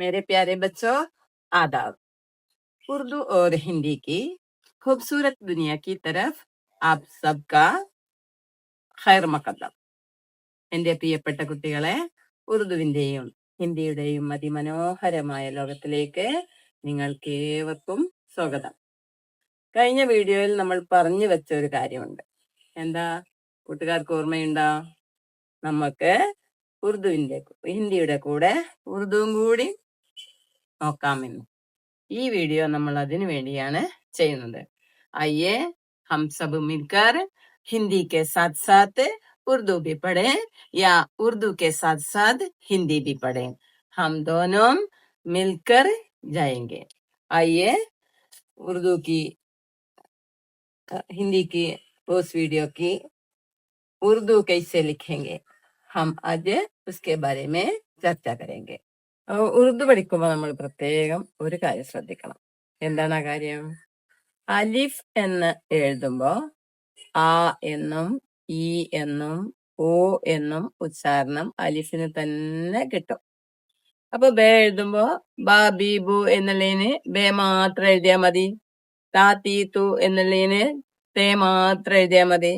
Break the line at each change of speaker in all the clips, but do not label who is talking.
मेरे प्यारे बच्चों आदाब उर्दू और हिंदी की खूबसूरत दुनिया की तरफ आप सबका ഖൈർ മക്കദ്ദം എന്റെ പ്രിയപ്പെട്ട കുട്ടികളെ ഉറുദുവിന്റെയും ഹിന്ദിയുടെയും അതിമനോഹരമായ ലോകത്തിലേക്ക് നിങ്ങൾക്ക് ഏവർക്കും സ്വാഗതം കഴിഞ്ഞ വീഡിയോയിൽ നമ്മൾ പറഞ്ഞു വെച്ച ഒരു കാര്യമുണ്ട് എന്താ കൂട്ടുകാർക്ക് ഓർമ്മയുണ്ടോ നമുക്ക് ഉറുദുവിന്റെ ഹിന്ദിയുടെ കൂടെ ഉറുദുവും കൂടി നോക്കാമെന്ന് ഈ വീഡിയോ നമ്മൾ അതിനു വേണ്ടിയാണ് ചെയ്യുന്നത് അയ്യേ ഹം സബ് മിൽക്കർ हिंदी के साथ साथ उर्दू भी पढ़ें या उर्दू के साथ साथ हिंदी भी पढ़ें हम दोनों मिलकर जाएंगे आइए उर्दू की अ, हिंदी की उस वीडियो की उर्दू कैसे लिखेंगे हम आज उसके बारे में ചർച്ച करेंगे അപ്പൊ ഉറുദു പഠിക്കുമ്പോൾ നമ്മൾ പ്രത്യേകം ഒരു കാര്യം ശ്രദ്ധിക്കണം. എന്താണ് ആ കാര്യം? അലിഫ് എന്ന് എഴുതുമ്പോൾ ആ എന്നും ഈ എന്നും ഓ എന്നും ഉച്ചാരണം അലിഫിന് തന്നെ കിട്ടും. അപ്പൊ ബേ എഴുതുമ്പോ ബാ ബി ബു എന്നുള്ളതിന് ബേ മാത്രം എഴുതിയാ മതി. താ തീ തു എന്നുള്ളതിന് തേ മാത്രം എഴുതിയാ മതി.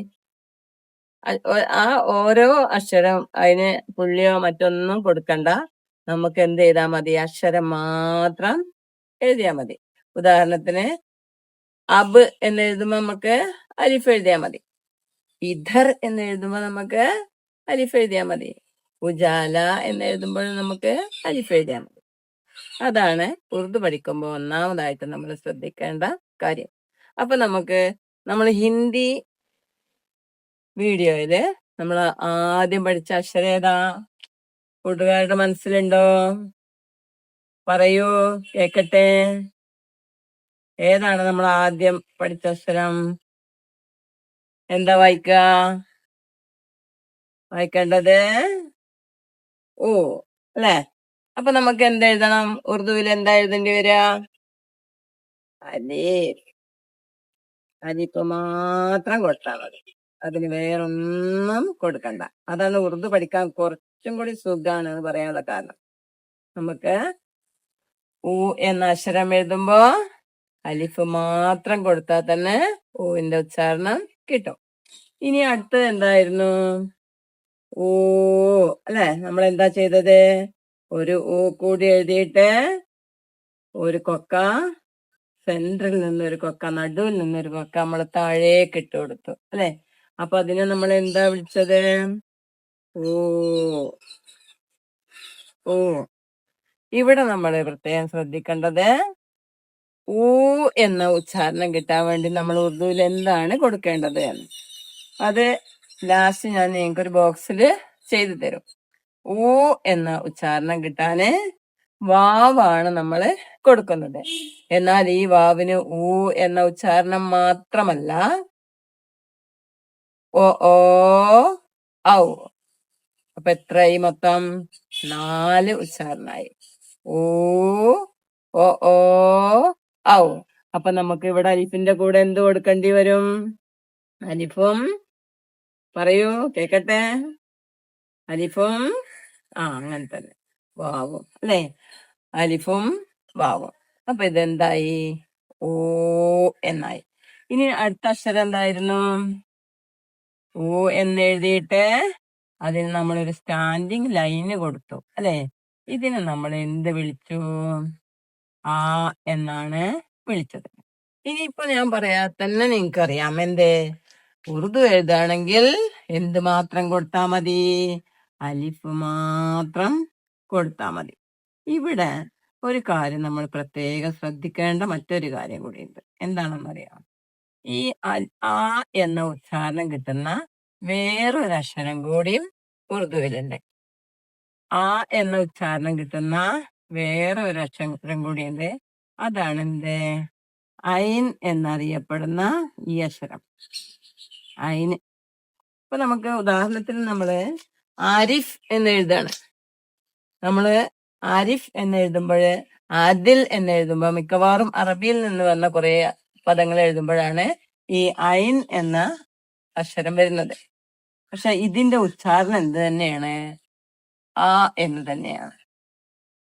ആ ഓരോ അക്ഷരം അതിന് പുള്ളിയോ മറ്റൊന്നും കൊടുക്കണ്ട. നമുക്ക് എന്ത് ചെയ്താൽ മതി? അക്ഷരം മാത്രം എഴുതിയാൽ മതി. ഉദാഹരണത്തിന് അബ് എന്ന് എഴുതുമ്പോൾ നമുക്ക് അലിഫ് എഴുതിയാൽ മതി. ഇധർ എന്ന് എഴുതുമ്പോൾ നമുക്ക് അലിഫ് എഴുതിയാൽ മതി. ഉജാല എന്ന് എഴുതുമ്പോൾ നമുക്ക് അലിഫ് എഴുതിയാൽ മതി. അതാണ് ഉറുദു പഠിക്കുമ്പോൾ ഒന്നാമതായിട്ട് നമ്മൾ ശ്രദ്ധിക്കേണ്ട കാര്യം. അപ്പൊ നമുക്ക് നമ്മൾ ഹിന്ദി വീഡിയോയിൽ നമ്മൾ ആദ്യം പഠിച്ച അക്ഷരം ഏതാ? കൂട്ടുകാരുടെ മനസ്സിലുണ്ടോ? പറയൂ കേക്കട്ടെ. ഏതാണ് നമ്മൾ ആദ്യം പഠിച്ച അക്ഷരം എന്താ വായിക്ക? വായിക്കേണ്ടത്? ഓ അല്ലേ? അപ്പൊ നമുക്ക് എന്ത് എഴുതണം? ഉറുദുവിൽ എന്താ എഴുതേണ്ടി വരിക അലീഫ് അലീഫ് മാത്രം കൊടുത്താൽ മതി. അതിന് വേറൊന്നും കൊടുക്കണ്ട. അതാണ് ഉറുദു പഠിക്കാൻ കുറച്ചും കൂടി സുഖാണ് എന്ന് പറയാനുള്ള കാരണം. നമുക്ക് ഊ എന്ന അക്ഷരം എഴുതുമ്പോ അലിഫ് മാത്രം കൊടുത്താൽ തന്നെ ഊവിന്റെ ഉച്ചാരണം കിട്ടും. ഇനി അടുത്തത് എന്തായിരുന്നു? ഊ അല്ലെ? നമ്മൾ എന്താ ചെയ്തത്? ഒരു ഊ കൂടി എഴുതിയിട്ട് ഒരു കൊക്ക സെന്ററിൽ നിന്നൊരു കൊക്ക നടുവിൽ നിന്നൊരു കൊക്ക നമ്മൾ താഴേക്ക് ഇട്ട് കൊടുത്തു. അല്ലെ? അപ്പൊ അതിനെ നമ്മൾ എന്താ വിളിച്ചത്? ഓ. ഓ. ഇവിടെ നമ്മൾ പ്രത്യേകം ശ്രദ്ധിക്കേണ്ടത് ഊ എന്ന ഉച്ചാരണം കിട്ടാൻ വേണ്ടി നമ്മൾ ഉറുദുവിൽ എന്താണ് കൊടുക്കേണ്ടത്? എന്ന് അത് ലാസ്റ്റ് ഞാൻ നിങ്ങൾക്ക് ഒരു ബോക്സിൽ ചെയ്തു തരും. ഊ എന്ന ഉച്ചാരണം കിട്ടാന് വാവാണ് നമ്മൾ കൊടുക്കുന്നത്. എന്നാൽ ഈ വാവിന് ഊ എന്ന ഉച്ചാരണം മാത്രമല്ല ഓ ഓ ഔ. അപ്പൊ എത്രയായി മൊത്തം? നാല് ഉച്ചാരണായി. ഓ ഓ ഓ ഔ. അപ്പൊ നമുക്ക് ഇവിടെ അലിഫിന്റെ കൂടെ എന്ത് കൊടുക്കേണ്ടി വരും? അലിഫും പറയൂ കേക്കട്ടെ? അലിഫും ആ അങ്ങനെ തന്നെ. വാവും അല്ലേ? അലിഫും വാവും. അപ്പൊ ഇതെന്തായി? ഓ എന്നായി. ഇനി അടുത്ത അക്ഷരം എന്തായിരുന്നു? ഓ എന്ന് എഴുതിയിട്ട് അതിന് നമ്മളൊരു സ്റ്റാൻഡിങ് ലൈന് കൊടുത്തു അല്ലേ? ഇതിനെ നമ്മൾ എന്ത് വിളിച്ചു? ആ എന്നാണ് വിളിച്ചത്. ഇനിയിപ്പോ ഞാൻ പറയാ തന്നെ നിങ്ങൾക്കറിയാം എന്തേ? ഉറുദു എഴുതുകയാണെങ്കിൽ എന്ത് മാത്രം കൊടുത്താ മതി? അലിഫ് മാത്രം കൊടുത്താ മതി. ഇവിടെ ഒരു കാര്യം നമ്മൾ പ്രത്യേകം ശ്രദ്ധിക്കേണ്ട മറ്റൊരു കാര്യം കൂടിയുണ്ട്. എന്താണെന്നറിയാം ഈ ആ എന്ന ഉച്ചാരണം കിട്ടുന്ന വേറൊരു അക്ഷരം കൂടിയും ഉറുദുവിലുണ്ട്. ആ എന്ന ഉച്ചാരണം കിട്ടുന്ന വേറെ ഒരു അക്ഷരം കൂടിയുണ്ട്. അതാണ് എന്ത്? ഐൻ എന്നറിയപ്പെടുന്ന ഈ അക്ഷരം. ഐന് ഇപ്പൊ നമുക്ക് ഉദാഹരണത്തിന് നമ്മൾ ആരിഫ് എന്ന് എഴുതാണ്. നമ്മൾ ആരിഫ് എന്ന് എഴുതുമ്പോൾ ആദിൽ എന്ന് എഴുതുമ്പോൾ മിക്കവാറും അറബിയിൽ നിന്ന് വന്ന കുറെ പദങ്ങൾ എഴുതുമ്പോഴാണ് ഈ ഐൻ എന്ന അക്ഷരം വരുന്നത്. പക്ഷെ ഇതിന്റെ ഉച്ചാരണം എന്ത് തന്നെയാണ്? ആ എന്ന് തന്നെയാണ്.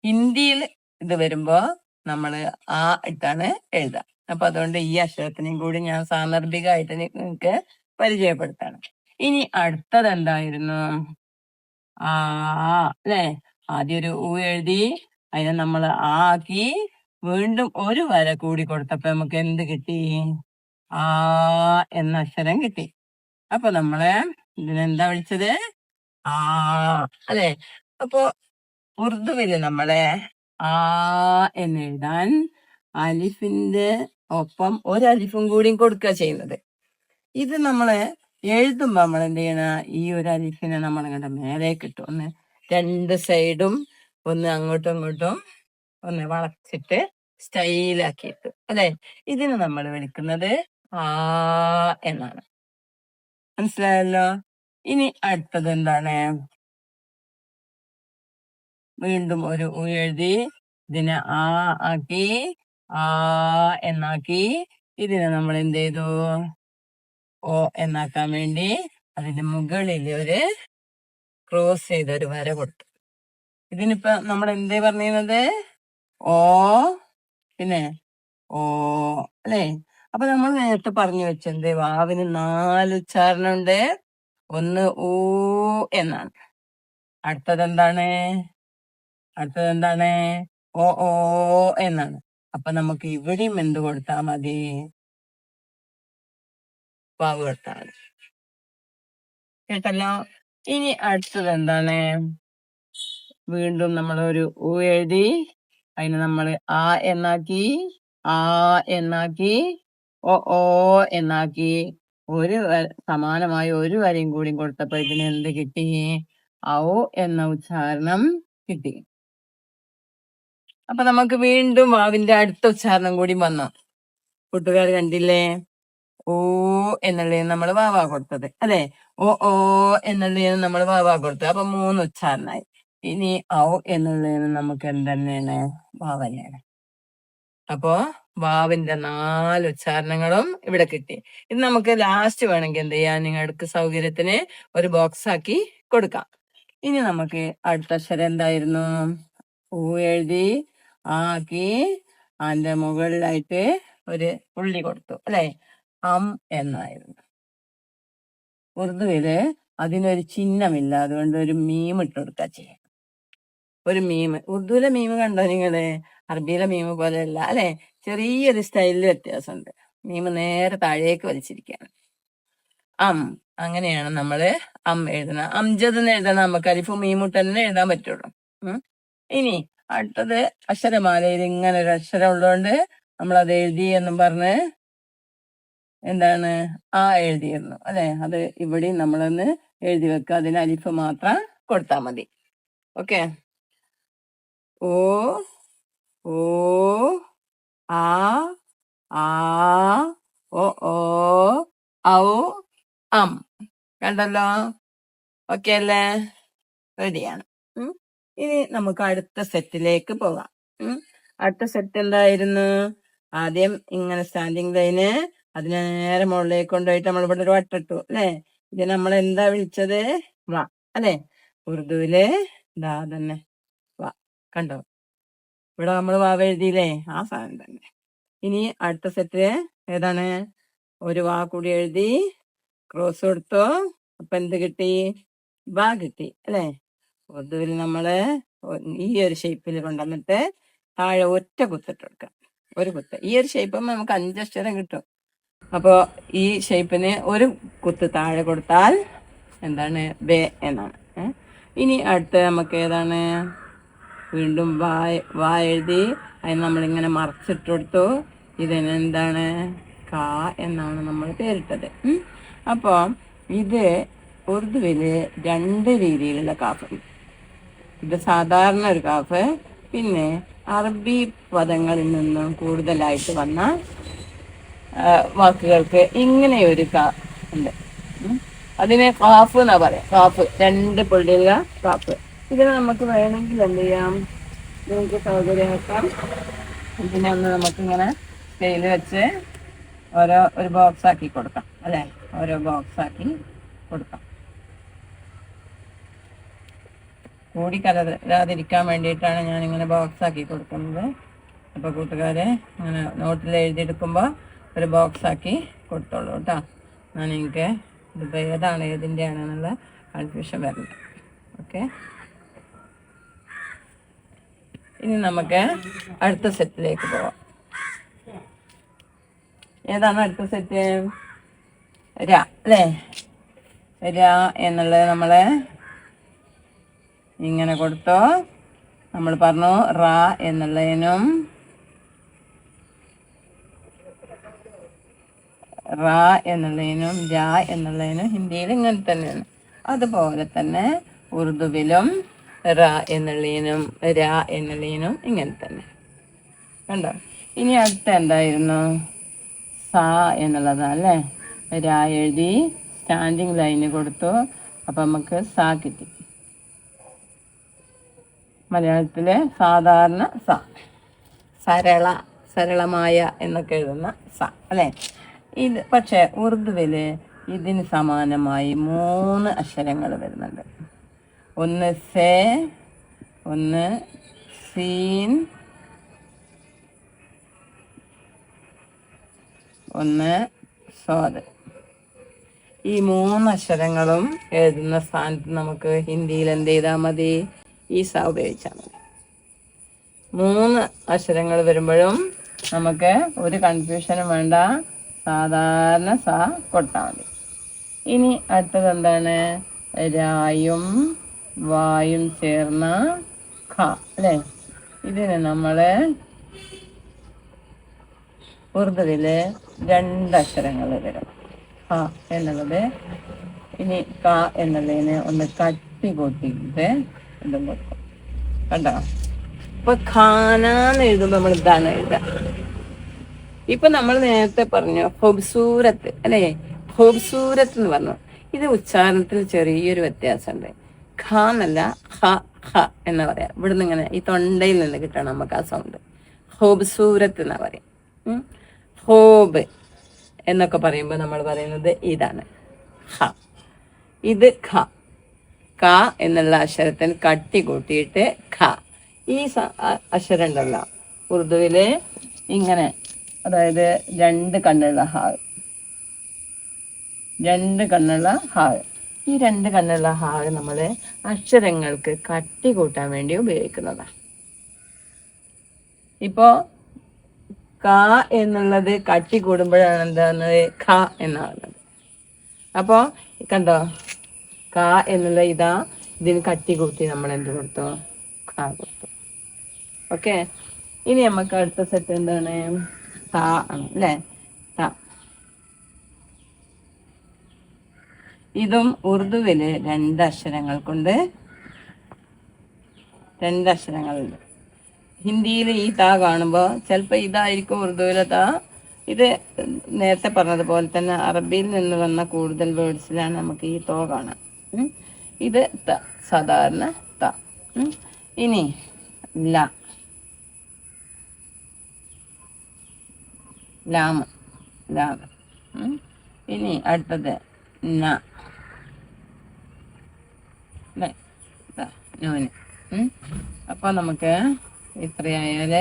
ഹിന്ദിയിൽ ഇത് വരുമ്പോ നമ്മൾ ആ ഇട്ടാണ് എഴുതുക അപ്പൊ അതുകൊണ്ട് ഈ അക്ഷരത്തിനെയും കൂടി ഞാൻ സാന്ദർഭികമായിട്ട് നിങ്ങൾക്ക് പരിചയപ്പെടുത്താണ്. ഇനി അടുത്തത് എന്തായിരുന്നു? ആ അല്ലേ? ആദ്യം ഒരു ഊ എഴുതി അതിനെ നമ്മൾ ആക്കി വീണ്ടും ഒരു വര കൂടി കൊടുത്തപ്പോ നമുക്ക് എന്ത് കിട്ടി? ആ എന്ന അക്ഷരം കിട്ടി. അപ്പൊ നമ്മളെ ഇതിനെന്താ വിളിച്ചത്? ആ അല്ലെ അപ്പൊ ഉറുദുവിൽ നമ്മളെ ആ എന്ന് എഴുതാൻ അലിഫിന്റെ ഒപ്പം ഒരു അലിഫും കൂടിയും കൊടുക്കുക ചെയ്യുന്നത്. ഇത് നമ്മളെ എഴുതുമ്പോ നമ്മൾ എന്ത് ചെയ്യണ ഈ ഒരു അലിഫിനെ നമ്മൾ ഇങ്ങോട്ട് മേലേക്ക് ഇട്ടു ഒന്ന് രണ്ട് സൈഡും ഒന്ന് അങ്ങോട്ടും ഇങ്ങോട്ടും ഒന്ന് വളച്ചിട്ട് സ്റ്റൈലാക്കിയിട്ട്. അല്ലെ? ഇതിന് നമ്മൾ വിളിക്കുന്നത് ആ എന്നാണ്. മനസ്സിലായല്ലോ? ഇനി അടുത്തത് എന്താണ്? വീണ്ടും ഒരു ഉ എഴുതി ഇതിനെ ആ ആക്കി ആ എന്നാക്കി. ഇതിനെ നമ്മൾ എന്ത് ചെയ്തു? ഓ എന്നാക്കാൻ വേണ്ടി അതിന്റെ മുകളിൽ ഒരു ക്രോസ് ചെയ്ത ഒരു വര കൊടുത്തു. ഇതിനിപ്പ നമ്മൾ എന്തേ പറഞ്ഞിരുന്നത്? ഓ പിന്നെ ഓ അല്ലേ? അപ്പൊ നമ്മൾ നേരത്തെ പറഞ്ഞു വെച്ചത് വാവിന് നാല് ഉച്ചാരണം ഉണ്ട് ഒന്ന് ഓ എന്നാണ്. അടുത്തത് എന്താണ് അടുത്തത് എന്താണ് ഓ ഓ എന്നാണ്. അപ്പൊ നമുക്ക് ഇവിടെയും എന്ത് കൊടുത്താൽ മതി? വാവ് കൊടുത്താൽ മതി. കേട്ടല്ലോ? ഇനി അടുത്തത് എന്താണ് വീണ്ടും നമ്മൾ ഒരു ഉ എഴുതി. അതിന് നമ്മൾ ആ എന്നാക്കി ആ എന്നാക്കി ഓ ഓ എന്നാക്കി ഒരു സമാനമായ ഒരു വരയും കൂടി കൊടുത്തപ്പോൾ ഇതിന് എന്ത് കിട്ടി? ഔ എന്ന ഉച്ചാരണം കിട്ടി. അപ്പൊ നമുക്ക് വീണ്ടും വാവിന്റെ അടുത്ത ഉച്ചാരണം കൂടി വന്നു. കൂട്ടുകാർ കണ്ടില്ലേ? ഓ എന്നുള്ളതിന് നമ്മൾ വാവാ കൊടുത്തത്. അല്ലെ? ഓ ഓ എന്നുള്ളതിന് നമ്മൾ വാവാ കൊടുത്തത്. അപ്പൊ മൂന്ന് ഉച്ചാരണായി. ഇനി ഔ എന്നുള്ളതിന് നമുക്ക് എന്തന്നെയാണ് തന്നെയാണ്. അപ്പോ വാവിന്റെ നാല് ഉച്ചാരണങ്ങളും ഇവിടെ കിട്ടി. ഇത് നമുക്ക് ലാസ്റ്റ് വേണമെങ്കിൽ എന്ത് ചെയ്യാം? നിങ്ങൾക്ക് സൗകര്യത്തിന് ഒരു ബോക്സ് ആക്കി കൊടുക്കാം. ഇനി നമുക്ക് അടുത്ത അക്ഷരം എന്തായിരുന്നു? ഊ എഴുതി ആക്കി അതിന്റെ മുകളിലായിട്ട് ഒരു ഉള്ളി കൊടുത്തു അല്ലെ? അം എന്നായിരുന്നു. ഉറുദുവിൽ അതിനൊരു ചിഹ്നമില്ല അതുകൊണ്ട് ഒരു മീം ഇട്ട് കൊടുക്കുക ചെയ്യാം. ഒരു മീം ഉറുദുവിലെ മീം കണ്ടോ നിങ്ങൾ? അറബിയിലെ മീമ് പോലെയല്ല അല്ലെ? ചെറിയൊരു സ്റ്റൈലിൽ വ്യത്യാസമുണ്ട്. മീമ് നേരെ താഴേക്ക് വലിച്ചിരിക്കുകയാണ്. അം അങ്ങനെയാണ് നമ്മൾ അം എഴുതണം അംജദ് എന്ന് എഴുതാൻ നമുക്ക് അലിഫും മീമും തന്നെ എഴുതാൻ പറ്റുള്ളൂ. ഇനി അടുത്തത് അക്ഷരമാലയിൽ ഇങ്ങനെ ഒരു അക്ഷരം ഉള്ളതുകൊണ്ട് നമ്മൾ അത് എഴുതി എന്നും പറഞ്ഞ് എന്താണ്? ആ എഴുതിയിരുന്നു അല്ലെ? അത് ഇവിടെയും നമ്മളൊന്ന് എഴുതി വെക്കുക. അതിന് അലിഫ് മാത്രം കൊടുത്താൽ മതി. ഓക്കെ? ഓ ഓ ആ ആ ഓ ഓ ഔ അം. കണ്ടല്ലോ? ഓക്കെ അല്ലേ റെഡിയാണ്. ഇനി നമുക്ക് അടുത്ത സെറ്റിലേക്ക് പോകാം. അടുത്ത സെറ്റ് എന്തായിരുന്നു? ആദ്യം ഇങ്ങനെ സ്റ്റാൻഡിങ് ലൈന് അതിനെ നേരെ മുകളിലേക്ക് കൊണ്ടുപോയിട്ട് നമ്മൾ ഇവിടെ ഒരു വട്ടിട്ടു അല്ലേ? ഇത് നമ്മൾ എന്താ വിളിച്ചത്? വാ അല്ലേ? ഉറുദുവിൽ ദാ തന്നെ വാ കണ്ടോ? ഇവിടെ നമ്മൾ വാവ എഴുതിയില്ലേ? ആ സാധനം തന്നെ. ഇനി അടുത്ത സെറ്റ് ഏതാണ്? ഒരു വാ കൂടി എഴുതി ക്രോസ് കൊടുത്തു. അപ്പൊ എന്ത് കിട്ടി? ബാ കിട്ടി അല്ലെ? പൊതുവിൽ നമ്മൾ ഈ ഒരു ഷേപ്പിൽ കൊണ്ടുവന്നിട്ട് താഴെ ഒറ്റ കുത്തിട്ട് കൊടുക്കാം. ഒരു കുത്ത്. ഈ ഒരു ഷേപ്പ് നമുക്ക് അഞ്ചക്ഷരം കിട്ടും. അപ്പോ ഈ ഷേപ്പിന് ഒരു കുത്ത് താഴെ കൊടുത്താൽ എന്താണ്? ബേ എന്നാണ്? ഇനി അടുത്ത നമുക്ക് ഏതാണ്? വീണ്ടും വാ വാ എഴുതി അതിന് നമ്മളിങ്ങനെ മറച്ചിട്ട് കൊടുത്തു ഇതിന് എന്താണ് കാ എന്നാണ് നമ്മൾ പേരിട്ടത്. അപ്പോൾ ഇത് ഉറുദുവിൽ രണ്ട് രീതിയിലുള്ള കാഫ്. ഇത് സാധാരണ ഒരു കാഫ്. പിന്നെ അറബി പദങ്ങളിൽ നിന്നും കൂടുതലായിട്ട് വന്ന വാക്കുകൾക്ക് ഇങ്ങനെ ഒരു കാ ഉണ്ട്. അതിനെ കാഫ് എന്നാ പറയാം. കാഫ്. രണ്ട് പുള്ളിയുള്ള കാഫ്. ഇതിനെ നമുക്ക് വേണമെങ്കിൽ എന്ത് ചെയ്യാം? നിങ്ങൾക്ക് സൗകര്യമാക്കാം ഇതിനെ ഒന്ന് നമുക്കിങ്ങനെ സ്കെയിൽ വെച്ച് ഓരോ ഒരു ബോക്സ് ആക്കി കൊടുക്കാം. അല്ലെ? ഓരോ ബോക്സ് ആക്കി കൊടുക്കാം. കൂടി കലരാതിരിക്കാൻ വേണ്ടിയിട്ടാണ് ഇങ്ങനെ ബോക്സ് ആക്കി കൊടുക്കുന്നത്. അപ്പോൾ കൂട്ടുകാരെ ഇങ്ങനെ നോട്ടിൽ എഴുതിയെടുക്കുമ്പോൾ ഒരു ബോക്സ് ആക്കി കൊടുത്തോളൂ കേട്ടോ. ഞാൻ എനിക്ക് ഇതിപ്പോൾ ഏതാണ് ഏതിന്റെ ആണെന്നുള്ള കൺഫ്യൂഷൻ വരണം ഓക്കെ ഇനി നമുക്ക് അടുത്ത സെറ്റിലേക്ക് പോവാം. ഏതാണ് അടുത്ത സെറ്റ്? ര അല്ലേ? ര എന്നുള്ളത് നമ്മൾ ഇങ്ങനെ കൊടുത്തോ. നമ്മൾ പറഞ്ഞു റ എന്നുള്ളതിനും റ എന്നുള്ളതിനും ര എന്നുള്ളതിനും ഹിന്ദിയിൽ ഇങ്ങനെ തന്നെയാണ്. അതുപോലെ തന്നെ ഉറുദുവിലും റ എന്നുള്ളതിനും ര എന്നുള്ളതിനും ഇങ്ങനെ തന്നെ. കണ്ടോ? ഇനി അടുത്ത എന്തായിരുന്നു? സ എന്നുള്ളതാണ് അല്ലേ ര എഴുതി സ്റ്റാൻഡിങ് ലൈന് കൊടുത്തു. അപ്പം നമുക്ക് സ കിട്ടി. മലയാളത്തിലെ സാധാരണ സ. സരള സരളമായ എന്നൊക്കെ എഴുതുന്ന സ അല്ലേ? ഇത് പക്ഷേ ഉറുദുവിൽ ഇതിന് സമാനമായി മൂന്ന് അക്ഷരങ്ങൾ വരുന്നുണ്ട്. ഒന്ന് സേ ഒന്ന് സീൻ ഒന്ന് സ്വാദ് ഈ മൂന്ന് അക്ഷരങ്ങളും എഴുതുന്ന സ്ഥാനത്ത് നമുക്ക് ഹിന്ദിയിൽ എന്ത് ചെയ്താൽ മതി? ഈ സ ഉപയോഗിച്ചാൽ മതി. മൂന്ന് അക്ഷരങ്ങൾ വരുമ്പോഴും നമുക്ക് ഒരു കൺഫ്യൂഷനും വേണ്ട. സാധാരണ സ കൊട്ടാൽ മതി. ഇനി അടുത്തത് എന്താണ്? രായും വായും ചേർന്ന ഖ അല്ലേ? ഇതിനെ നമ്മൾ ഉറുദുവിൽ രണ്ടക്ഷരങ്ങൾ വരും. ഖ എന്നുള്ളത് ഇനി ക എന്നുള്ളതിന് ഒന്ന് കട്ടി കൂട്ടിയിട്ട് ഇതും കൊടുക്കും കണ്ടോ? ഇപ്പൊ ഖാനാന്ന് എഴുതുമ്പോ നമ്മൾ ഇതാണ് എഴുതുക. ഇപ്പൊ നമ്മൾ നേരത്തെ പറഞ്ഞു ഹൊബ്സൂരത്ത് അല്ലേ? ഹൊബ്സൂരത്ത് എന്ന് പറഞ്ഞു. ഇത് ഉച്ചാരണത്തിൽ ചെറിയൊരു വ്യത്യാസമുണ്ട്. ഖ എന്നല്ല ഹ ഹ എന്ന് പറയാം. ഇവിടുന്ന് ഇങ്ങനെ ഈ തൊണ്ടയിൽ നിന്ന് കിട്ടണം നമുക്ക് ആ സൗണ്ട് ഹോബ്സൂരത്ത് എന്നാ പറയും. ഹോബ് എന്നൊക്കെ പറയുമ്പോൾ നമ്മൾ പറയുന്നത് ഇതാണ്. ഹ ഇത് ഖ. ക എന്നുള്ള അക്ഷരത്തിന് കട്ടി കൂട്ടിയിട്ട് ഖ. ഈ അക്ഷരം ഉണ്ടല്ലോ ഉറുദുവിൽ ഇങ്ങനെ അതായത് രണ്ട് കണ്ണുള്ള ഹാൾ രണ്ട് കണ്ണുള്ള ഹാ. ഈ രണ്ട് കണ്ണുള്ള ഹാ നമ്മൾ അക്ഷരങ്ങൾക്ക് കട്ടി കൂട്ടാൻ വേണ്ടി ഉപയോഗിക്കുന്നതാണ്. ഇപ്പോ ക എന്നുള്ളത് കട്ടി കൂടുമ്പോഴാണ് എന്താണ് ഖ എന്നാകുന്നത് അപ്പോൾ കണ്ടോ? ക എന്നുള്ള ഇതാ ഇതിന് കട്ടി കൂട്ടി നമ്മൾ എന്ത് കൊടുത്തു? ഖ കൊടുത്തു. ഓക്കെ? ഇനി നമുക്ക് അടുത്ത സെറ്റ് എന്താണ്? ത ആണ് അല്ലേ ത ഇതും ഉറുദുവിൽ രണ്ട് അക്ഷരങ്ങൾ കൊണ്ട് രണ്ട് അക്ഷരങ്ങളുണ്ട് ഹിന്ദിയിൽ ഈ താ കാണുമ്പോൾ ചിലപ്പോൾ ഇതായിരിക്കും ഉറുദുവിലെ താ. ഇത് നേരത്തെ പറഞ്ഞതുപോലെ തന്നെ അറബിയിൽ നിന്ന് വന്ന കൂടുതൽ വേർഡ്സിലാണ് നമുക്ക് ഈ തോ കാണാം. ഇത് ത സാധാരണ ത. ഇനി ല. ലാമ. ലാമ. ഇനി അടുത്തത് ന ലെ, ദാ, നൂന് അപ്പൊ അപ്പോൾ നമുക്ക് ഇത്രയായാൽ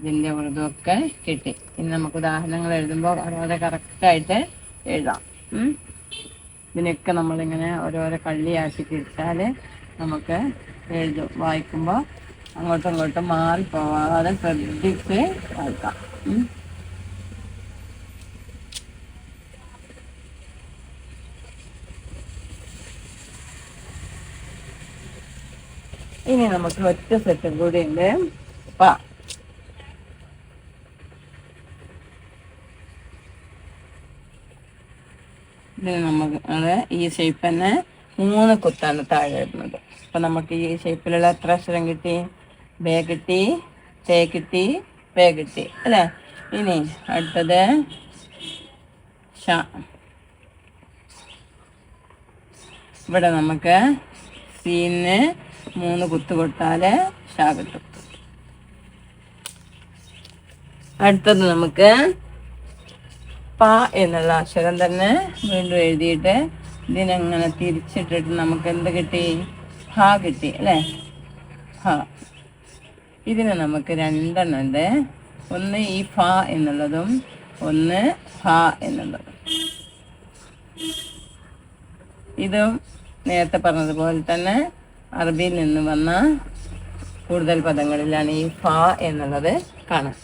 ഇതിന്റെ ഉറുദൊക്കെ കിട്ടി. ഇനി നമുക്ക് ഉദാഹരണങ്ങൾ എഴുതുമ്പോൾ ഓരോരോ കറക്റ്റായിട്ട് എഴുതാം. ഇതിനൊക്കെ നമ്മളിങ്ങനെ ഓരോരോ കള്ളിയാക്കി തിരിച്ചാൽ നമുക്ക് എഴുതും. വായിക്കുമ്പോൾ അങ്ങോട്ടും ഇങ്ങോട്ടും മാറിപ്പോവാതെ ശ്രദ്ധിച്ച് വായിക്കാം ഉം. ഇനി നമുക്ക് ഒറ്റ സെറ്റും കൂടി ഉണ്ട്. അപ്പാ. നമുക്ക് ഈ ഷേപ്പ് തന്നെ മൂന്ന് കുത്താണ് താഴെ ഇടുന്നത്. അപ്പൊ നമുക്ക് ഈ ഷേപ്പിലുള്ള എത്ര അക്ഷരം കിട്ടി? ബേ കിട്ടി തേ കിട്ടി പേ കിട്ടി. അല്ലേ? ഇനി അടുത്തത് ഇവിടെ നമുക്ക് സീന് മൂന്ന് കുത്ത് കൊടുത്താൽ ഷാ അടുത്തത് നമുക്ക് പ എന്നുള്ള അക്ഷരം തന്നെ വീണ്ടും എഴുതിയിട്ട് ഇതിനങ്ങനെ തിരിച്ചിട്ടിട്ട് നമുക്ക് എന്ത് കിട്ടി? ഹ കിട്ടി അല്ലേ? ഹ. ഇതിന് നമുക്ക് രണ്ടെണ്ണം ഉണ്ട് ഒന്ന് ഈ ഫ എന്നുള്ളതും ഒന്ന് ഹ എന്നുള്ളതും. ഇതും നേരത്തെ പറഞ്ഞതുപോലെ തന്നെ അറബിയിൽ നിന്ന് വന്ന കൂടുതൽ പദങ്ങളിലാണ് ഈ ഫ എന്നുള്ളത് കാണാം.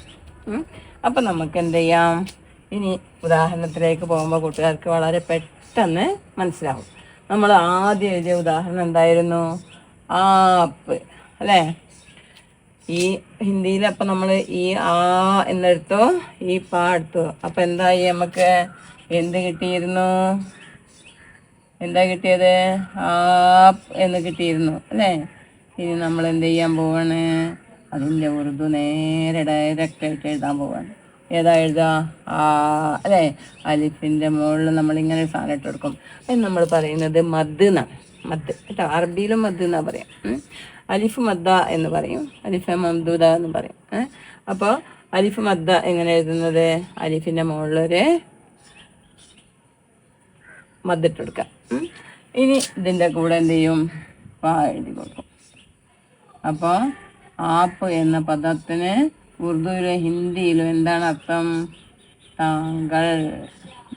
അപ്പൊ നമുക്ക് എന്ത് ചെയ്യാം? ഇനി ഉദാഹരണത്തിലേക്ക് പോകുമ്പോൾ കൂട്ടുകാർക്ക് വളരെ പെട്ടെന്ന് മനസ്സിലാവും. നമ്മൾ ആദ്യം എഴുതിയ ഉദാഹരണം എന്തായിരുന്നു? ആപ്പ് അല്ലേ? ഈ ഹിന്ദിയിൽ അപ്പം നമ്മൾ ഈ ആ എന്നെടുത്തു ഈ പാ എടുത്തു. അപ്പം എന്തായി നമുക്ക്? എന്ത് കിട്ടിയിരുന്നു? എന്താ കിട്ടിയത്? ആപ്പ് എന്ന് കിട്ടിയിരുന്നു അല്ലേ? ഇനി നമ്മൾ എന്ത് ചെയ്യാൻ പോവാണ്? അതിന്റെ ഉറുദു നേരെ ഡയറക്റ്റ് ആയിട്ട് എഴുതാൻ പോവാണ്. ഏതാ എഴുതുക? ആ അല്ലേ? അലിഫിന്റെ മുകളിൽ നമ്മളിങ്ങനെ ഒരു സാധനം ഇട്ട് കൊടുക്കും. അത് നമ്മൾ പറയുന്നത് മദ് എന്നാണ്. മദ്. കേട്ടോ? അറബിയിലും മദ് എന്നാ പറയാം. അലിഫ് മദ്ദ എന്ന് പറയും. അലിഫ് മംദൂദ എന്ന് പറയും. അപ്പോൾ അലിഫ് മദ്ദ എങ്ങനെ എഴുതുന്നത്? അലിഫിന്റെ മുകളിലൊരു മദ്ദിട്ട് കൊടുക്കുക. ഇനി ഇതിന്റെ കൂടെ എന്ത് ചെയ്യും? എഴുതി കൊടുക്കും. അപ്പോൾ ആപ്പ് എന്ന പദത്തിന് ഉറുദുവിലും ഹിന്ദിയിലും എന്താണ് അർത്ഥം? താങ്കൾ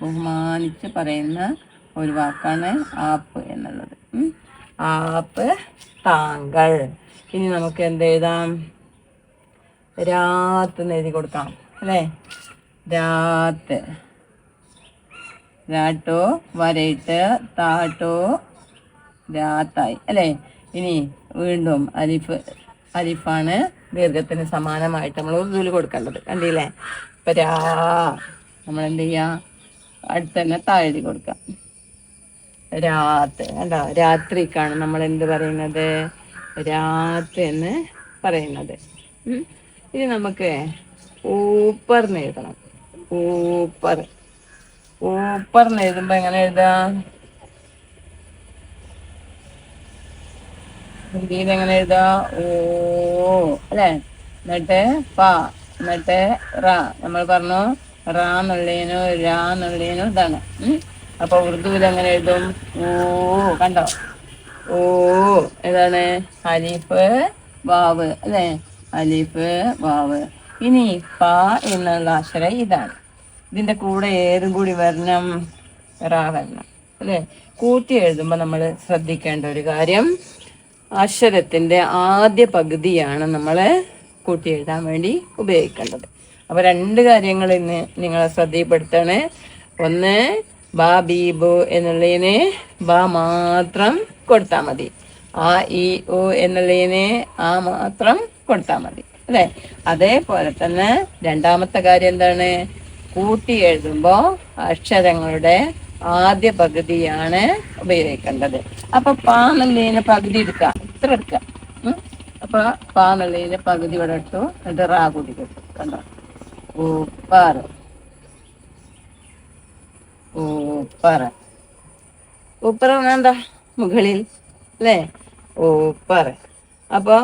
ബഹുമാനിച്ച് പറയുന്ന ഒരു വാക്കാണ് ആപ്പ് എന്നുള്ളത്. ആപ്പ് താങ്കൾ. ഇനി നമുക്ക് എന്ത് എഴുതാം? രാത്ത് എഴുതി കൊടുക്കാം. അല്ലേ? രാത്ത്. രാട്ടോ വരയിട്ട് താട്ടോ രാത്തായി. അല്ലേ? ഇനി വീണ്ടും അലിഫ് അലിഫാണ് ദീർഘത്തിന് സമാനമായിട്ട് നമ്മൾ ഉറുദുവിൽ കൊടുക്കേണ്ടത്. കണ്ടില്ലേ? ഇപ്പൊ രാ നമ്മൾ എന്ത് ചെയ്യാ? അടുത്ത് തന്നെ താഴെ കൊടുക്കാം. രാത്ത് കണ്ടോ? രാത്രിക്കാണ് നമ്മൾ എന്ത് പറയുന്നത്? രാത്ത് എന്ന് പറയുന്നത്. ഇനി നമുക്ക് ഊപ്പർ എഴുതണം ഊപ്പർ. ഊപ്പർ എന്ന് എഴുതുമ്പോ എങ്ങനെ എഴുതാ? ഹിന്ദിയിൽ എങ്ങനെ എഴുതാ? ഓ അല്ലേ? എന്നിട്ട് പ എന്നിട്ട് റ. നമ്മൾ പറഞ്ഞു റ എന്നുള്ളതിനു രാ എന്നുള്ളതിനു ഇതാണ്. അപ്പൊ ഉറുദുവിൽ എങ്ങനെ എഴുതും? ഓ കണ്ടോ? ഓ ഏതാണ്? അലിഫ് വാവ് അല്ലേ? അലിഫ് വാവ്. ഇനി പ എന്നുള്ള അക്ഷരം ഇതാണ്. ഇതിന്റെ കൂടെ ഏതും കൂടി വരണം റാ വരണം അല്ലേ? കൂട്ടി എഴുതുമ്പോൾ നമ്മൾ ശ്രദ്ധിക്കേണ്ട ഒരു കാര്യം അക്ഷരത്തിന്റെ ആദ്യ പകുതിയാണ് നമ്മൾ കൂട്ടി എഴുതാൻ വേണ്ടി ഉപയോഗിക്കേണ്ടത്. അപ്പൊ രണ്ട് കാര്യങ്ങൾ ഇന്ന് നിങ്ങളെ ശ്രദ്ധയിൽപ്പെടുത്താണ്. ഒന്ന് ബാ ബി ബു എന്നുള്ളതിന് ബാ മാത്രം കൊടുത്താൽ മതി. ആ ഇ ഒ എന്നുള്ളതിന് ആ മാത്രം കൊടുത്താൽ മതി. അല്ലേ? അതേപോലെ തന്നെ രണ്ടാമത്തെ കാര്യം എന്താണ്? കൂട്ടി എഴുതുമ്പോൾ അക്ഷരങ്ങളുടെ ആദ്യ പകുതിയാണ് ഉപയോഗിക്കേണ്ടത്. അപ്പൊ പാ എന്നുള്ളതിന് പകുതി എടുക്കാം. ഇത്ര എടുക്കാം. അപ്പൊ പാ എന്നുള്ളതിന് പകുതി ഇവിടെ ഇട്ടു. എന്നിട്ട് റാ കൂടി കിട്ടും കണ്ടോ? ഊപ്പർ ഊപ്പർ ഊപ്പർ എന്താ? മുകളിൽ. അല്ലേ? ഉപ്പറ അപ്പൊ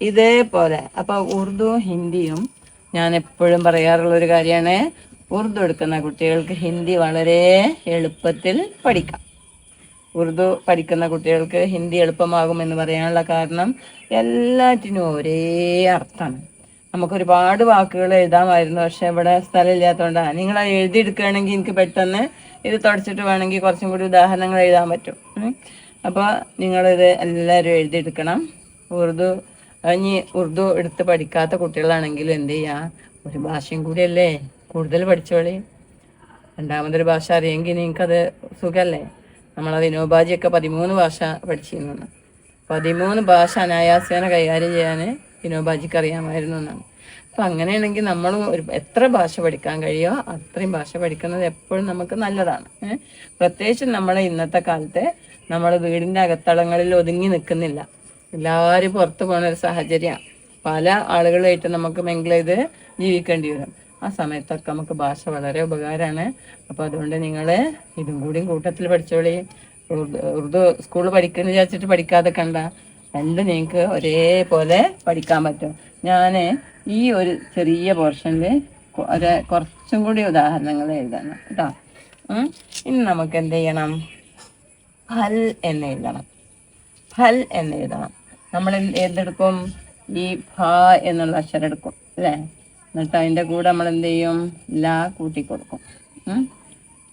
ഇതേപോലെ. അപ്പൊ ഉറുദു ഹിന്ദിയും ഞാൻ എപ്പോഴും പറയാറുള്ള ഒരു കാര്യമാണ്. ഉറുദു എടുക്കുന്ന കുട്ടികൾക്ക് ഹിന്ദി വളരെ എളുപ്പത്തിൽ പഠിക്കാം. ഉറുദു പഠിക്കുന്ന കുട്ടികൾക്ക് ഹിന്ദി എളുപ്പമാകുമെന്ന് പറയാനുള്ള കാരണം എല്ലാറ്റിനും ഒരേ അർത്ഥമാണ്. നമുക്ക് ഒരുപാട് വാക്കുകൾ എഴുതാമായിരുന്നു പക്ഷെ ഇവിടെ സ്ഥലമില്ലാത്തതുകൊണ്ടാണ് നിങ്ങൾ എഴുതിയെടുക്കുകയാണെങ്കിൽ എനിക്ക് പെട്ടെന്ന് ഇത് തുടച്ചിട്ട് വേണമെങ്കിൽ കുറച്ചും കൂടി ഉദാഹരണങ്ങൾ എഴുതാൻ പറ്റും. അപ്പോൾ നിങ്ങളിത് എല്ലാവരും എഴുതിയെടുക്കണം. ഉറുദു ഇനി ഉറുദു എടുത്ത് പഠിക്കാത്ത കുട്ടികളാണെങ്കിലും എന്ത് ചെയ്യുക ഒരു ഭാഷയും കൂടിയല്ലേ? കൂടുതൽ പഠിച്ചോളി. രണ്ടാമതൊരു ഭാഷ അറിയെങ്കിൽ നിങ്ങൾക്കത് സുഖമല്ലേ നമ്മളെ വിനോബാജിയൊക്കെ പതിമൂന്ന് ഭാഷ പഠിച്ചിരുന്നു പതിമൂന്ന് ഭാഷ അനായാസേന കൈകാര്യം ചെയ്യാൻ വിനോബാജിക്ക് അറിയാമായിരുന്നു എന്നാണ്. അപ്പം അങ്ങനെയാണെങ്കിൽ നമ്മൾ ഒരു എത്ര ഭാഷ പഠിക്കാൻ കഴിയുമോ അത്രയും ഭാഷ പഠിക്കുന്നത് എപ്പോഴും നമുക്ക് നല്ലതാണ്. പ്രത്യേകിച്ച് നമ്മളെ ഇന്നത്തെ കാലത്ത് നമ്മൾ വീടിന്റെ അകത്തളങ്ങളിൽ ഒതുങ്ങി നിൽക്കുന്നില്ല. എല്ലാവരും പുറത്തു പോകുന്ന ഒരു സാഹചര്യമാണ്. പല ആളുകളായിട്ട് നമുക്ക് മെങ്കിൾ ചെയ്ത് ജീവിക്കേണ്ടി വരും. ആ സമയത്തൊക്കെ നമുക്ക് ഭാഷ വളരെ ഉപകാരമാണ്. അപ്പോൾ അതുകൊണ്ട് നിങ്ങൾ ഇതും കൂടിയും കൂട്ടത്തിൽ പഠിച്ചോളി. ഉറുദു സ്കൂളിൽ പഠിക്കുന്ന വിചാരിച്ചിട്ട് പഠിക്കാതെ കണ്ട രണ്ടും നിങ്ങൾക്ക് ഒരേപോലെ പഠിക്കാൻ പറ്റും. ഞാൻ ഈ ഒരു ചെറിയ പോർഷനിൽ ഒരു കുറച്ചും കൂടി ഉദാഹരണങ്ങൾ എഴുതണം കേട്ടോ. ഇനി നമുക്ക് എന്ത് ചെയ്യണം? ഫൽ എന്ന് എഴുതണം. ഫൽ എന്ന് എഴുതണം. നമ്മൾ എന്ത് എന്തെടുക്കും ഈ ഫ എന്നുള്ള അക്ഷരം എടുക്കും അല്ലേ? എന്നിട്ട് അതിന്റെ കൂടെ നമ്മൾ എന്ത് ചെയ്യും? ലാ കൂട്ടി കൊടുക്കും.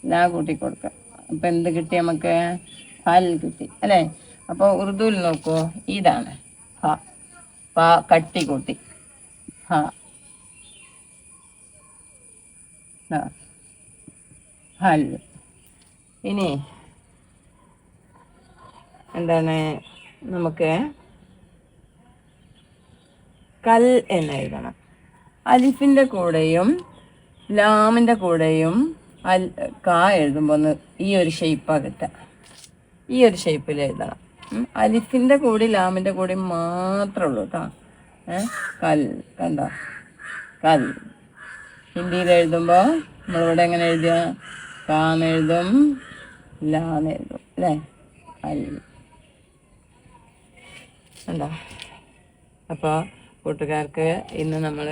ലാ കൂട്ടി കൊടുക്കുക. അപ്പം എന്ത് കിട്ടി നമുക്ക്? ഫൽ കിട്ടി. അല്ലേ? അപ്പോൾ ഉറുദുവിൽ നോക്കൂ. ഇതാണ്. ഫ. പാ കട്ടി കൂട്ടി. ദാ. ഫൽ. ഇനി എന്താണ് നമുക്ക്? കൽ എന്ന് എഴുതണം. അലിഫിന്റെ കൂടെയും ലാമിന്റെ കൂടെയും അൽ കാ എഴുതുമ്പോൾ ഒന്ന് ഈ ഒരു ഷേപ്പാണ് കിട്ടുക ഈ ഒരു ഷേപ്പിൽ എഴുതണം. അലിഫിന്റെ കൂടി ലാമിന്റെ കൂടി മാത്രമേ ഉള്ളൂ കേട്ടോ കൽ കണ്ട? കൽ. ഹിന്ദിയിൽ എഴുതുമ്പോൾ നമ്മളിവിടെ എങ്ങനെ എഴുതുക? കാന്ന് എഴുതും ലാന്ന് എഴുതും അല്ലേ? അല്ല ഉണ്ടോ അപ്പോൾ കൂട്ടുകാർക്ക് ഇന്ന് നമ്മൾ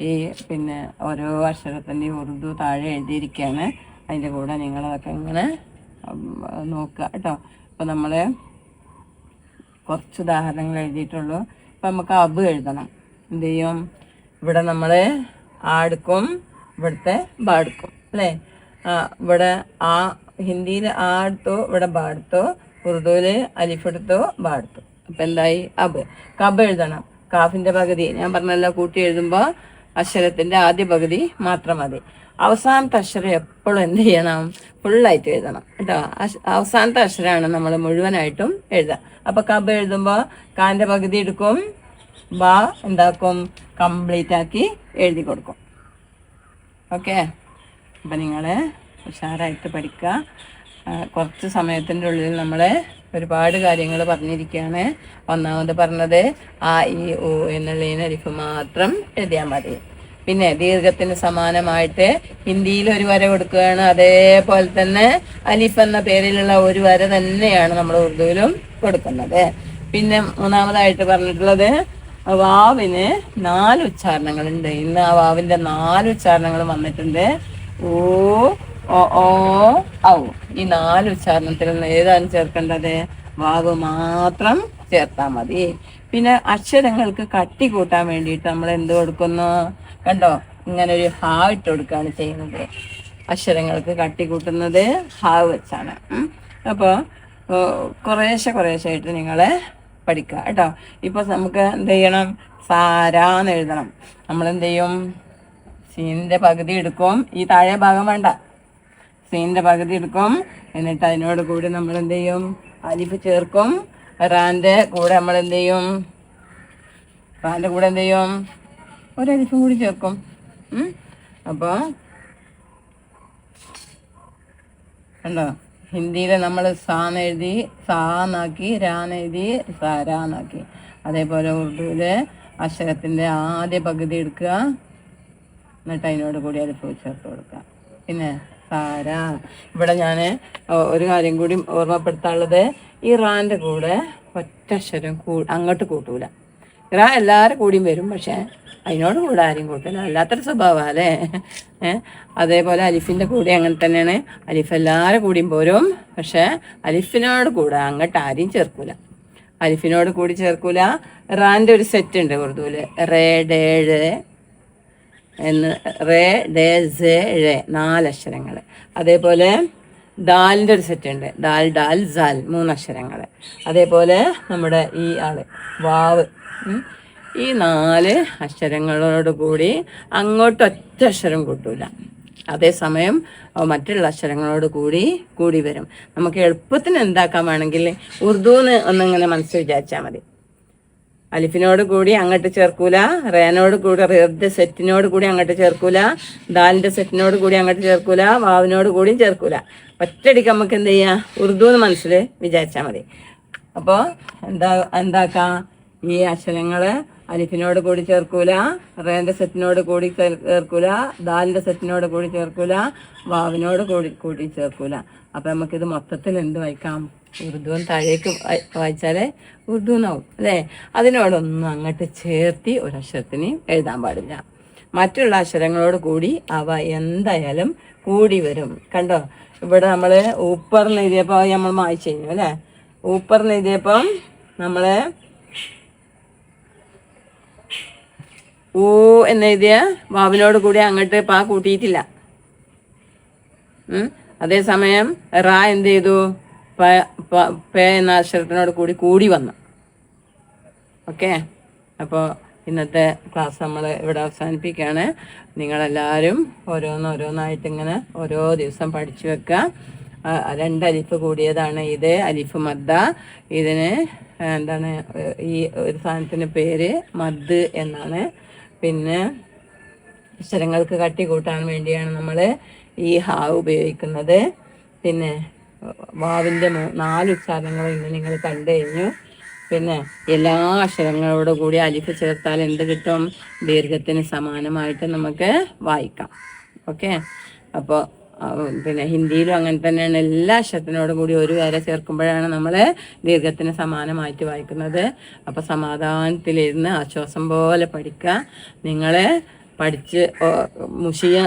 ഈ പിന്നെ ഓരോ അക്ഷരത്തിന്റെ ഉറുദു താഴെ എഴുതിയിരിക്കുകയാണ് അതിന്റെ കൂടെ നിങ്ങളതൊക്കെ ഇങ്ങനെ നോക്കുക കേട്ടോ. അപ്പോൾ നമ്മൾ കുറച്ച് ഉദാഹരണങ്ങൾ എഴുതിയിട്ടുള്ളൂ. അപ്പം നമുക്ക് അബ് എഴുതണം. എന്ത് ചെയ്യും? ഇവിടെ നമ്മൾ ആടുക്കും ഇവിടുത്തെ ബാടുക്കും. അല്ലേ? ഇവിടെ ആ ഹിന്ദിയിൽ ആ എടുത്തു ഇവിടെ ബാടുത്തു ഉറുദുവിൽ അലിഫ് എടുത്തു അപ്പം എന്തായി? അബ്. കബ് എഴുതണം. കാഫിന്റെ പകുതി ഞാൻ പറഞ്ഞല്ലോ കൂട്ടി എഴുതുമ്പോൾ അക്ഷരത്തിന്റെ ആദ്യ പകുതി മാത്രം മതി. അവസാനത്തെ അക്ഷരം എപ്പോഴും എന്ത് ചെയ്യണം? ഫുള്ളായിട്ട് എഴുതണം കേട്ടോ. അവസാനത്തെ അക്ഷരമാണ് നമ്മൾ മുഴുവനായിട്ടും എഴുതുക അപ്പോൾ കബ് എഴുതുമ്പോൾ കാന്റെ പകുതി എടുക്കും ബാ എന്താക്കും കംപ്ലീറ്റ് ആക്കി എഴുതി കൊടുക്കും. ഓക്കെ? അപ്പം നിങ്ങൾ ഉഷാറായിട്ട് പഠിക്കുക. കുറച്ച് സമയത്തിന്റെ ഉള്ളിൽ നമ്മൾ ഒരുപാട് കാര്യങ്ങൾ പറഞ്ഞിരിക്കുകയാണ്. ഒന്നാമത് പറഞ്ഞത് ആ ഇ ഓ എന്നുള്ളതിന് അരിഫ് മാത്രം എഴുതിയാൽ മതി. പിന്നെ ദീർഘത്തിന് സമാനമായിട്ട് ഹിന്ദിയിൽ ഒരു വര കൊടുക്കുകയാണ്. അതേപോലെ തന്നെ അലിഫ് എന്ന പേരിലുള്ള ഒരു വര തന്നെയാണ് നമ്മൾ ഉറുദുവിലും കൊടുക്കുന്നത്. പിന്നെ മൂന്നാമതായിട്ട് പറഞ്ഞിട്ടുള്ളത് വാവിന് നാല് ഉച്ചാരണങ്ങളുണ്ട്. ഇന്ന് ആ വാവിന്റെ നാല് ഉച്ചാരണങ്ങൾ വന്നിട്ടുണ്ട്. ഓ ഓ ഓ ഔ. ഈ നാല് ഉച്ചാരണത്തിൽ നിന്ന് ഏതാണ് ചേർക്കേണ്ടത്? വാവ് മാത്രം ചേർത്താൽ മതി. പിന്നെ അക്ഷരങ്ങൾക്ക് കട്ടി കൂട്ടാൻ വേണ്ടിയിട്ട് നമ്മൾ എന്ത് കൊടുക്കുന്നു? കണ്ടോ? ഇങ്ങനെ ഒരു ഹാവ് ഇട്ട് കൊടുക്കുകയാണ് ചെയ്യുന്നത്. അക്ഷരങ്ങൾക്ക് കട്ടി കൂട്ടുന്നത് ഹാവ് വെച്ചാണ്. അപ്പോൾ കുറേശ്ശെ കുറേശ്ശെ ആയിട്ട് നിങ്ങൾ പഠിക്കുക കേട്ടോ. ഇപ്പൊ നമുക്ക് എന്ത് ചെയ്യണം? സാരാന്ന് എഴുതണം. നമ്മൾ എന്ത് ചെയ്യും? സീനിന്റെ പകുതി എടുക്കും. ഈ താഴെ ഭാഗം വേണ്ട. സീനിന്റെ പകുതി എടുക്കും. എന്നിട്ട് അതിനോട് കൂടി നമ്മൾ എന്ത് ചെയ്യും? അലിഫ് ചേർക്കും. റാന്റെ കൂടെ നമ്മൾ എന്ത് ചെയ്യും? റാന്റെ കൂടെ എന്ത് ചെയ്യും? ഒരു അലിഫും കൂടി ചേർക്കും. അപ്പോൾ അപ്പൊ കണ്ടോ? ഹിന്ദിയിൽ നമ്മൾ സാന്ന് എഴുതി സാന്നാക്കി രാനെഴുതി സാരാന്നാക്കി. അതേപോലെ ഉറുദുവിൽ അക്ഷരത്തിന്റെ ആദ്യ പകുതി എടുക്കുക. എന്നിട്ട് അതിനോട് കൂടി അരിപ്പ് ചേർത്ത് കൊടുക്കുക. പിന്നെ സാര. ഇവിടെ ഞാൻ ഒരു കാര്യം കൂടി ഓർമ്മപ്പെടുത്താനുള്ളത് ഈ റാന്റെ കൂടെ ഒറ്റക്ഷരം കൂ അങ്ങോട്ട് കൂട്ടൂല. റാ എല്ലാവരും കൂടിയും വരും പക്ഷേ അതിനോട് കൂടെ ആരും കൂട്ടില്ല അല്ലാത്തൊരു സ്വഭാവമാണ് അല്ലേ? അതേപോലെ അലിഫിന്റെ കൂടെ അങ്ങനെ തന്നെയാണ്. അലിഫ് എല്ലാവരും കൂടിയും പോരും പക്ഷേ അലിഫിനോട് കൂടെ അങ്ങോട്ട് ആരെയും ചേർക്കൂല. അലിഫിനോട് കൂടി ചേർക്കൂല. റാന്റെ ഒരു സെറ്റ് ഉണ്ട് ഉറുദുവിൽ റേ ഡേ ഴേ. എന്ന് റേ ഡേ സേ ഴേ നാലക്ഷരങ്ങൾ അതേപോലെ ദാലിന്റെ ഒരു സെറ്റ് ഉണ്ട്. ദാൽ ഡാൽ സാൽ മൂന്നക്ഷരങ്ങൾ അതേപോലെ നമ്മുടെ ഈ ആൾ വാവ്. ഈ നാല് അക്ഷരങ്ങളോട് കൂടി അങ്ങോട്ട് ഒറ്റ അക്ഷരം കൂട്ടൂല. അതേസമയം മറ്റുള്ള അക്ഷരങ്ങളോട് കൂടി കൂടി വരും. നമുക്ക് എളുപ്പത്തിന് എന്താക്കാൻ വേണമെങ്കിൽ ഉറുദുന്ന് ഒന്നിങ്ങനെ മനസ്സിൽ വിചാരിച്ചാൽ മതി. അലിഫിനോട് കൂടി അങ്ങോട്ട് ചേർക്കൂല റേനോട് കൂടി റിയറിന്റെ സെറ്റിനോട് കൂടി അങ്ങോട്ട് ചേർക്കൂല ദാലിന്റെ സെറ്റിനോട് കൂടി അങ്ങോട്ട് ചേർക്കൂല വാവിനോട് കൂടിയും ചേർക്കൂല. ഒറ്റയടിക്ക് നമുക്ക് എന്ത് ചെയ്യാം? ഉറുദു എന്ന് മനസ്സിൽ വിചാരിച്ചാൽ മതി. അപ്പോൾ എന്താ എന്താക്കാം? ഈ അക്ഷരങ്ങൾ അലിഫിനോട് കൂടി ചേർക്കൂല റേന്റെ സെറ്റിനോട് കൂടി ചേർ- ചേർക്കൂല ദാലിന്റെ സെറ്റിനോട് കൂടി ചേർക്കൂല വാവിനോട് കൂടി കൂടി ചേർക്കൂല. അപ്പൊ നമുക്കിത് മൊത്തത്തിൽ എന്ത് വായിക്കാം? ഉറുദുവും താഴേക്ക് വായി- വായിച്ചാലേ ഉറുദു എന്നാവും അല്ലേ? അതിനോടൊന്നും അങ്ങോട്ട് ചേർത്തി ഒരു ഒരക്ഷരത്തിന് എഴുതാൻ പാടില്ല. മറ്റുള്ള അക്ഷരങ്ങളോട് കൂടി അവ എന്തായാലും കൂടി വരും. കണ്ടോ? ഇവിടെ നമ്മൾ ഊപ്പറിന് എഴുതിയപ്പോൾ നമ്മൾ വായിച്ചു കഴിഞ്ഞു അല്ലേ? ഊപ്പറിന് എഴുതിയപ്പം നമ്മൾ ഊ എന്നെഴുതിയ വാവിനോട് കൂടി അങ്ങോട്ട് പാ കൂട്ടിയിട്ടില്ല. അതേസമയം റാ എന്ത് ചെയ്തു പ- പ- എന്ന അക്ഷരത്തിനോട് കൂടി കൂടി വന്നു. ഓക്കെ? അപ്പോൾ ഇന്നത്തെ ക്ലാസ് നമ്മൾ ഇവിടെ അവസാനിപ്പിക്കുകയാണ് നിങ്ങളെല്ലാവരും ഓരോന്നോരോന്നായിട്ട് ഇങ്ങനെ ഓരോ ദിവസം പഠിച്ചു വെക്കുക. രണ്ട് അലിഫ് കൂടിയതാണ് ഇത് അലിഫ് മദ്ദ. ഇതിന് എന്താണ് ഈ ഒരു സാധനത്തിന്റെ പേര് മദ് എന്നാണ്. പിന്നെ അക്ഷരങ്ങൾക്ക് കട്ടി കൂട്ടാൻ വേണ്ടിയാണ് നമ്മൾ ഈ ഹാ ഉപയോഗിക്കുന്നത്. പിന്നെ വാവിന്റെ നാല് ഉച്ചാരണങ്ങൾ ഇന്ന് നിങ്ങൾ കണ്ടു കഴിഞ്ഞു. പിന്നെ എല്ലാ അക്ഷരങ്ങളോട് കൂടി അലിഫ് ചേർത്താൽ എന്ത് കിട്ടും? ദീർഘത്തിന് സമാനമായിട്ട് നമുക്ക് വായിക്കാം. ഓക്കെ? അപ്പോൾ പിന്നെ ഹിന്ദിയിലും അങ്ങനെ തന്നെയാണ്. എല്ലാ അക്ഷരത്തിനോടും കൂടി ഒരു വര ചേർക്കുമ്പോഴാണ് നമ്മൾ ദീർഘത്തിന് സമാനമായിട്ട് വായിക്കുന്നത്. അപ്പോൾ സമാധാനത്തിലിരുന്ന് ആശ്വാസം പോലെ പഠിക്കുക. നിങ്ങൾ പഠിച്ച് മുഷിയ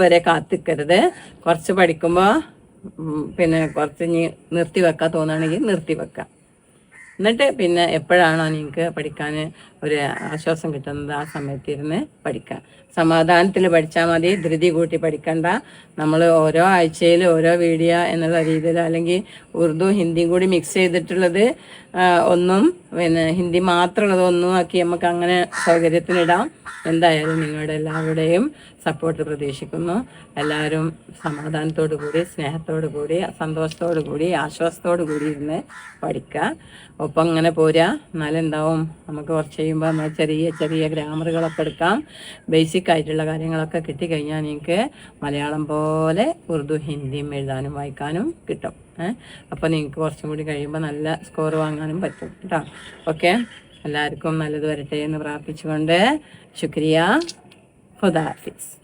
വരെ കാത്തിക്കരുത്. കുറച്ച് പഠിക്കുമ്പോൾ പിന്നെ കുറച്ച് ഇനി നിർത്തി വെക്കാൻ തോന്നുകയാണെങ്കിൽ നിർത്തി വെക്കാം എന്നിട്ട് പിന്നെ എപ്പോഴാണോ നിങ്ങൾക്ക് പഠിക്കാൻ ഒരു ആശ്വാസം കിട്ടുന്നത് ആ സമയത്ത് ഇരുന്ന് പഠിക്കാം സമാധാനത്തിൽ പഠിച്ചാൽ മതി ധൃതി കൂട്ടി പഠിക്കണ്ട. നമ്മൾ ഓരോ ആഴ്ചയിൽ ഓരോ വീഡിയോ എന്നുള്ള രീതിയിൽ അല്ലെങ്കിൽ ഉറുദു ഹിന്ദിയും കൂടി മിക്സ് ചെയ്തിട്ടുള്ളത് ഒന്നും പിന്നെ ഹിന്ദി മാത്രമുള്ളത് ഒന്നും ആക്കി നമുക്ക് അങ്ങനെ സൗകര്യത്തിനിടാം. എന്തായാലും നിങ്ങളുടെ എല്ലാവരുടെയും സപ്പോർട്ട് പ്രതീക്ഷിക്കുന്നു. എല്ലാവരും സമാധാനത്തോടു കൂടി സ്നേഹത്തോടു കൂടി സന്തോഷത്തോടു കൂടി ആശ്വാസത്തോടു കൂടി ഇരുന്ന് പഠിക്കുക. ഒപ്പം അങ്ങനെ പോരാ. എന്നാലെന്താവും? നമുക്ക് കുറച്ച് കഴിയുമ്പോൾ നമ്മൾ ചെറിയ ചെറിയ ഗ്രാമറുകളൊക്കെ എടുക്കാം. ബേസിക് ആയിട്ടുള്ള കാര്യങ്ങളൊക്കെ കിട്ടിക്കഴിഞ്ഞാൽ നിങ്ങൾക്ക് മലയാളം പോലെ ഉറുദു ഹിന്ദിയും എഴുതാനും വായിക്കാനും കിട്ടും. ഏഹ് അപ്പോൾ നിങ്ങൾക്ക് കുറച്ചും കൂടി കഴിയുമ്പോൾ നല്ല സ്കോർ വാങ്ങാനും പറ്റും കേട്ടോ. ഓക്കെ എല്ലാവർക്കും നല്ലത് വരട്ടെ എന്ന് പ്രാർത്ഥിച്ചുകൊണ്ട് ശുക്രിയ. ഖുദാ ഹാഫിസ്.